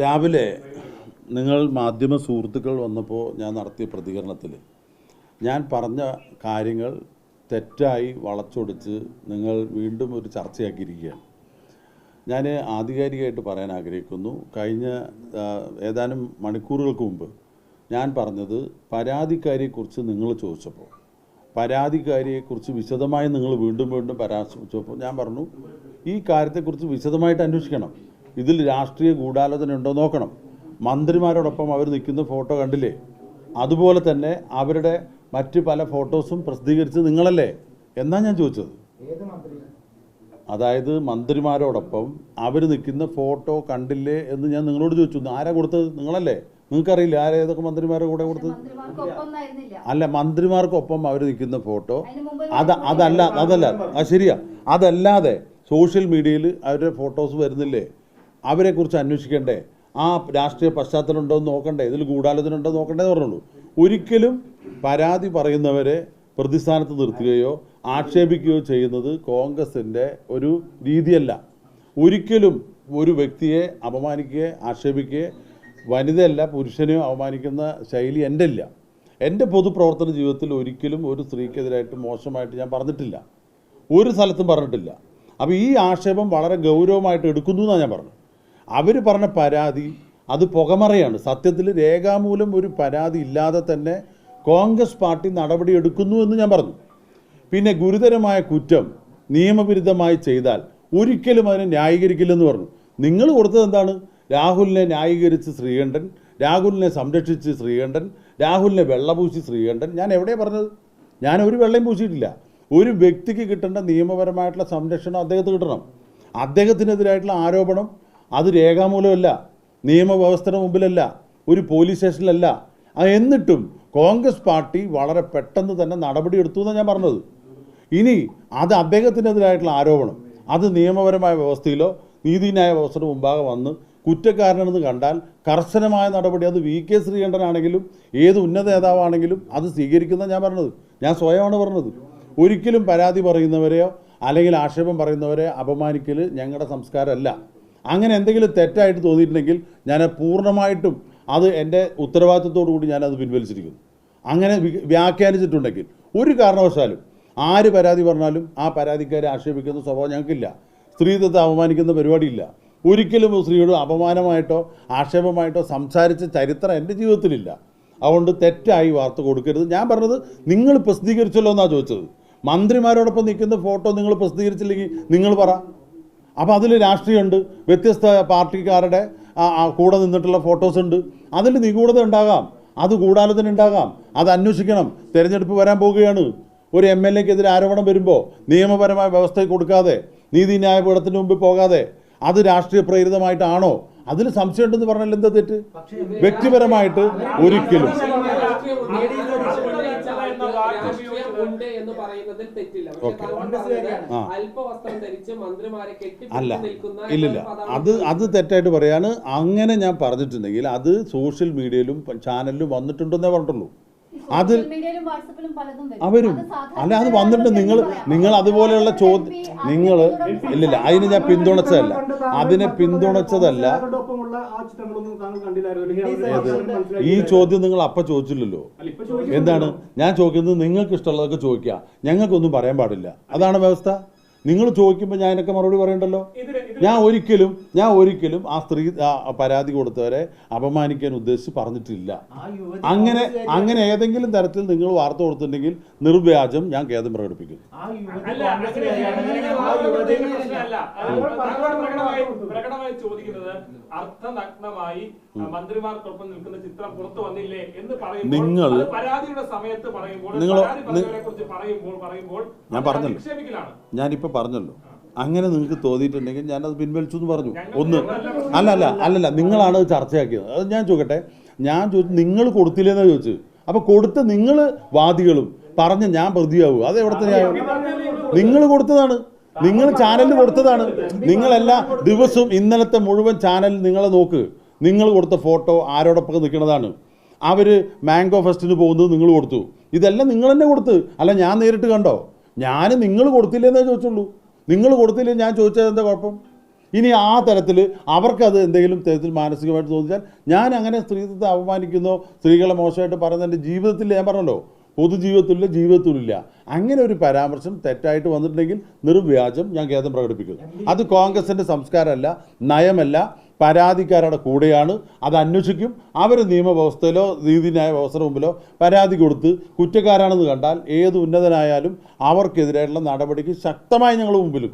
രാവിലെ നിങ്ങൾ മാധ്യമ സുഹൃത്തുക്കൾ വന്നപ്പോൾ ഞാൻ നടത്തിയ പ്രതികരണത്തിൽ ഞാൻ പറഞ്ഞ കാര്യങ്ങൾ തെറ്റായി വളച്ചൊടിച്ച് നിങ്ങൾ വീണ്ടും ഒരു ചർച്ചയാക്കിയിരിക്കുകയാണ്. ഞാൻ ആധികാരികമായിട്ട് പറയാൻ ആഗ്രഹിക്കുന്നു. കഴിഞ്ഞ ഏതാനും മണിക്കൂറുകൾക്ക് മുമ്പ് ഞാൻ പറഞ്ഞത് പരാതിക്കാരിയെക്കുറിച്ച് നിങ്ങൾ ചോദിച്ചപ്പോൾ പരാതിക്കാരിയെക്കുറിച്ച് വിശദമായി നിങ്ങൾ വീണ്ടും വീണ്ടും പരാമർശിച്ചപ്പോൾ ഞാൻ പറഞ്ഞു ഈ കാര്യത്തെക്കുറിച്ച് വിശദമായിട്ട് അന്വേഷിക്കണം. ഇതിൽ രാഷ്ട്രീയ ഗൂഢാലോചന ഉണ്ടോ നോക്കണം. മന്ത്രിമാരോടൊപ്പം അവർ നിൽക്കുന്ന ഫോട്ടോ കണ്ടില്ലേ? അതുപോലെ തന്നെ അവരുടെ മറ്റ് പല ഫോട്ടോസും പ്രസിദ്ധീകരിച്ചത് നിങ്ങളല്ലേ? എന്നാ ഞാൻ ചോദിച്ചത്. അതായത് മന്ത്രിമാരോടൊപ്പം അവർ നിൽക്കുന്ന ഫോട്ടോ കണ്ടില്ലേ എന്ന് ഞാൻ നിങ്ങളോട് ചോദിച്ചു. ആരാ കൊടുത്തത്? നിങ്ങളല്ലേ? നിങ്ങൾക്കറിയില്ല ആരാ ഏതൊക്കെ മന്ത്രിമാരുടെ കൂടെ കൊടുത്തത്? അല്ല മന്ത്രിമാർക്കൊപ്പം അവർ നിൽക്കുന്ന ഫോട്ടോ. അത് അതല്ല അതല്ല അത് ശരിയാ. അതല്ലാതെ സോഷ്യൽ മീഡിയയിൽ അവരുടെ ഫോട്ടോസ് വരുന്നില്ലേ? അവരെക്കുറിച്ച് അന്വേഷിക്കേണ്ടേ? ആ രാഷ്ട്രീയ പശ്ചാത്തലം ഉണ്ടോ എന്ന് നോക്കണ്ടേ? ഇതിൽ ഗൂഢാലോചന ഉണ്ടോ എന്ന് നോക്കണ്ടേ പറഞ്ഞുള്ളൂ. ഒരിക്കലും പരാതി പറയുന്നവരെ പ്രതിസ്ഥാനത്ത് നിർത്തുകയോ ആക്ഷേപിക്കുകയോ ചെയ്യുന്നത് കോൺഗ്രസിന്റെ ഒരു രീതിയല്ല. ഒരിക്കലും ഒരു വ്യക്തിയെ അപമാനിക്കുകയോ ആക്ഷേപിക്കുകയോ വനിതയല്ല പുരുഷനെയോ അപമാനിക്കുന്ന ശൈലി എന്റെ ഇല്ല എന്റെ പൊതുപ്രവർത്തന ജീവിതത്തിൽ ഒരിക്കലും ഒരു സ്ത്രീക്കെതിരായിട്ട് മോശമായിട്ട് ഞാൻ പറഞ്ഞിട്ടില്ല. ഒരു സ്ഥലത്തും പറഞ്ഞിട്ടില്ല. അപ്പോൾ ഈ ആക്ഷേപം വളരെ ഗൗരവമായിട്ട് എടുക്കുന്നു എന്നാണ് ഞാൻ പറഞ്ഞത്. അവർ പറഞ്ഞ പരാതി അത് പുകമറയാണ്. സത്യത്തിൽ രേഖാമൂലം ഒരു പരാതി ഇല്ലാതെ തന്നെ കോൺഗ്രസ് പാർട്ടി നടപടി എടുക്കുന്നു എന്ന് ഞാൻ പറഞ്ഞു. പിന്നെ ഗുരുതരമായ കുറ്റം നിയമവിരുദ്ധമായി ചെയ്താൽ ഒരിക്കലും അതിനെ ന്യായീകരിക്കില്ലെന്ന് പറഞ്ഞു. നിങ്ങൾ കൊടുത്തത് എന്താണ്? രാഹുലിനെ ന്യായീകരിച്ച് ശ്രീകണ്ഠൻ രാഹുലിനെ സംരക്ഷിച്ച് ശ്രീകണ്ഠൻ രാഹുലിനെ വെള്ളപൂശി ശ്രീകണ്ഠൻ. ഞാൻ എവിടെയാണ് പറഞ്ഞത്? ഞാൻ ഒരു വെള്ളയും പൂശിയിട്ടില്ല. ഒരു വ്യക്തിക്ക് കിട്ടേണ്ട നിയമപരമായിട്ടുള്ള സംരക്ഷണം അദ്ദേഹത്തിന് കിട്ടണം. അദ്ദേഹത്തിനെതിരായിട്ടുള്ള ആരോപണം അത് രേഖാമൂലമല്ല നിയമവ്യവസ്ഥയുടെ മുമ്പിലല്ല ഒരു പോലീസ് സ്റ്റേഷനിലല്ല. എന്നിട്ടും കോൺഗ്രസ് പാർട്ടി വളരെ പെട്ടെന്ന് തന്നെ നടപടിയെടുത്തു എന്നാണ് ഞാൻ പറഞ്ഞത്. ഇനി അത് അദ്ദേഹത്തിനെതിരായിട്ടുള്ള ആരോപണം. അത് നിയമപരമായ വ്യവസ്ഥയിലോ നീതിന്യായ വ്യവസ്ഥയുടെ മുമ്പാകെ വന്ന് കുറ്റക്കാരനെന്ന് കണ്ടാൽ കർശനമായ നടപടി. അത് വി കെ ശ്രീകണ്ഠനാണെങ്കിലും ഏത് ഉന്നത നേതാവാണെങ്കിലും അത് സ്വീകരിക്കുന്ന ഞാൻ പറഞ്ഞത്. ഞാൻ സ്വയമാണ് പറഞ്ഞത്. ഒരിക്കലും പരാതി പറയുന്നവരെയോ അല്ലെങ്കിൽ ആക്ഷേപം പറയുന്നവരെ അപമാനിക്കൽ ഞങ്ങളുടെ സംസ്കാരമല്ല. അങ്ങനെ എന്തെങ്കിലും തെറ്റായിട്ട് തോന്നിയിട്ടുണ്ടെങ്കിൽ ഞാൻ പൂർണമായിട്ടും അത് എന്റെ ഉത്തരവാദിത്വത്തോടു കൂടി ഞാനത് പിൻവലിച്ചിരിക്കുന്നു. അങ്ങനെ വ്യാഖ്യാനിച്ചിട്ടുണ്ടെങ്കിൽ ഒരു കാരണവശാലും ആര് പരാതി പറഞ്ഞാലും ആ പരാതിക്കാരെ ആക്ഷേപിക്കുന്ന സ്വഭാവം ഞങ്ങൾക്കില്ല. സ്ത്രീത്വത്തെ അപമാനിക്കുന്ന പരിപാടിയില്ല. ഒരിക്കലും സ്ത്രീയോട് അപമാനമായിട്ടോ ആക്ഷേപമായിട്ടോ സംസാരിച്ച ചരിത്രം എന്റെ ജീവിതത്തിലില്ല. അതുകൊണ്ട് തെറ്റായി വാർത്ത കൊടുക്കരുത്. ഞാൻ പറഞ്ഞത് നിങ്ങൾ പ്രസിദ്ധീകരിച്ചല്ലോ എന്നാണ് ചോദിച്ചത്. മന്ത്രിമാരോടൊപ്പം നിൽക്കുന്ന ഫോട്ടോ നിങ്ങൾ പ്രസിദ്ധീകരിച്ചില്ലെങ്കിൽ നിങ്ങൾ പറ. അപ്പോൾ അതിൽ രാഷ്ട്രീയമുണ്ട്. വ്യത്യസ്ത പാർട്ടിക്കാരുടെ കൂടെ നിന്നിട്ടുള്ള ഫോട്ടോസ് ഉണ്ട്. അതിൽ നിഗൂഢത ഉണ്ടാകാം. അത് ഗൂഢാലോചന ഉണ്ടാകാം. അത് അന്വേഷിക്കണം. തിരഞ്ഞെടുപ്പ് വരാൻ പോവുകയാണ്. ഒരു എം എൽ എക്കെതിരെ ആരോപണം വരുമ്പോൾ നിയമപരമായ വ്യവസ്ഥ കൊടുക്കാതെ നീതിന്യായ പീഠത്തിന് മുമ്പ് പോകാതെ അത് രാഷ്ട്രീയ പ്രേരിതമായിട്ടാണോ? അതിൽ സംശയമുണ്ടെന്ന് പറഞ്ഞാൽ എന്താ തെറ്റ്? വ്യക്തിപരമായിട്ട് ഒരിക്കലും. ഉണ്ട് എന്ന് പറയുന്നതിൽ തെറ്റില്ല. അല്പവസ്ത്രം ധരിച്ച് മന്ത്രിമാരെ അല്ല. ഇല്ലില്ല. അത് അത് തെറ്റായിട്ട് പറയാണ്. അങ്ങനെ ഞാൻ പറഞ്ഞിട്ടുണ്ടെങ്കിൽ അത് സോഷ്യൽ മീഡിയയിലും ചാനലിലും വന്നിട്ടുണ്ടെന്നേ പറഞ്ഞിട്ടുള്ളൂ. അത് സോഷ്യൽ മീഡിയയിലും വാട്സപ്പിലും പലതും വരും. അവരും അല്ല അത് വന്നിട്ട് നിങ്ങൾ നിങ്ങൾ അതുപോലെയുള്ള ചോദ്യം നിങ്ങൾ ഇല്ലില്ല അതിന് ഞാൻ പിന്തുണച്ചതല്ല. അതിനെ പിന്തുണച്ചതല്ല. ഈ ചോദ്യം നിങ്ങൾ അപ്പൊ ചോദിച്ചില്ലല്ലോ. എന്താണ്? ഞാൻ ചോദിക്കുന്നത് നിങ്ങൾക്ക് ഇഷ്ടമുള്ളതൊക്കെ ചോദിക്കുക. ഞങ്ങൾക്കൊന്നും പറയാൻ പാടില്ല. അതാണ് വ്യവസ്ഥ. നിങ്ങൾ ചോദിക്കുമ്പോൾ ഞാൻ അതിനൊക്കെ മറുപടി പറയണ്ടല്ലോ? ഞാൻ ഒരിക്കലും ഞാൻ ഒരിക്കലും ആ സ്ത്രീ പരാതി കൊടുത്തവരെ അപമാനിക്കാൻ ഉദ്ദേശിച്ച് പറഞ്ഞിട്ടില്ല. അങ്ങനെ അങ്ങനെ ഏതെങ്കിലും തരത്തിൽ നിങ്ങൾ വാർത്ത കൊടുത്തിട്ടുണ്ടെങ്കിൽ നിർവ്യാജം ഞാൻ ഖേദം പ്രകടിപ്പിക്കും അത് പ്രകടമായി പ്രകടമായി ചോദിക്കുന്നത് അർത്ഥനഗ്നമായി മന്ത്രിമാർക്കൊപ്പം നിൽക്കുന്ന ചിത്രം പുറത്തു വന്നില്ലേ എന്ന് പറയുമ്പോൾ നിങ്ങൾ- പരാതിയുടെ സമയത്ത് പറയുമ്പോൾ നിങ്ങൾ- കുറിച്ച് പറയുമ്പോൾ പറയുമ്പോൾ ഞാൻ അത് പറഞ്ഞല്ലോ. ഞാനിപ്പോ പറഞ്ഞല്ലോ. അങ്ങനെ നിങ്ങൾക്ക് തോന്നിയിട്ടുണ്ടെങ്കിൽ ഞാനത് പിൻവലിച്ചു എന്ന് പറഞ്ഞു. ഒന്ന്. അല്ല അല്ല അല്ലല്ല നിങ്ങളാണ് അത് ചർച്ചയാക്കിയത്. അത് ഞാൻ ചോദിക്കട്ടെ? ഞാൻ ചോദിച്ചു നിങ്ങൾ കൊടുത്തില്ലെന്നാണ് ചോദിച്ചു അപ്പോൾ കൊടുത്ത നിങ്ങൾ വാദികളും പറഞ്ഞ് ഞാൻ പ്രതിയാവും. അത് എവിടെ ന്യായം നിങ്ങൾ കൊടുത്തതാണ്. നിങ്ങൾ ചാനലിൽ കൊടുത്തതാണ്. നിങ്ങളെല്ലാ ദിവസവും ഇന്നലത്തെ മുഴുവൻ ചാനൽ നിങ്ങളെ നോക്ക്. നിങ്ങൾ കൊടുത്ത ഫോട്ടോ ആരോടൊപ്പം നിൽക്കുന്നതാണ്. അവർ മാംഗോ ഫെസ്റ്റിന് പോകുന്നത് നിങ്ങൾ കൊടുത്തു. ഇതെല്ലാം നിങ്ങൾ തന്നെ കൊടുത്ത്. അല്ല ഞാൻ നേരിട്ട് കണ്ടോ? ഞാൻ നിങ്ങൾ കൊടുത്തില്ലെന്നേ ചോദിച്ചുള്ളൂ. നിങ്ങൾ കൊടുത്തില്ലേ? ഞാൻ ചോദിച്ചത് എന്താ കുഴപ്പം? ഇനി ആ തരത്തിൽ അവർക്കത് എന്തെങ്കിലും തരത്തിൽ മാനസികമായിട്ട് തോന്നിച്ചാൽ ഞാൻ അങ്ങനെ സ്ത്രീത്വത്തെ അപമാനിക്കുന്നോ സ്ത്രീകളെ മോശമായിട്ട് പറയുന്ന എന്റെ ജീവിതത്തിൽ ഞാൻ പറഞ്ഞല്ലോ. പൊതുജീവിതത്തിലില്ല ജീവിതത്തിലില്ല. അങ്ങനെ ഒരു പരാമർശം തെറ്റായിട്ട് വന്നിട്ടുണ്ടെങ്കിൽ നിർവ്യാജം ഞാൻ ഖേദം പ്രകടിപ്പിക്കുന്നു. അത് കോൺഗ്രസിന്റെ സംസ്കാരമല്ല നയമല്ല. പരാതിക്കാരുടെ കൂടെയാണ്. അത് അന്വേഷിക്കും. അവർ നിയമവ്യവസ്ഥയിലോ നീതിന്യായ വ്യവസ്ഥയുടെ മുമ്പിലോ പരാതി കൊടുത്ത് കുറ്റക്കാരാണെന്ന് കണ്ടാൽ ഏത് ഉന്നതനായാലും അവർക്കെതിരായിട്ടുള്ള നടപടിക്ക് ശക്തമായി ഞങ്ങൾ മുമ്പിലും.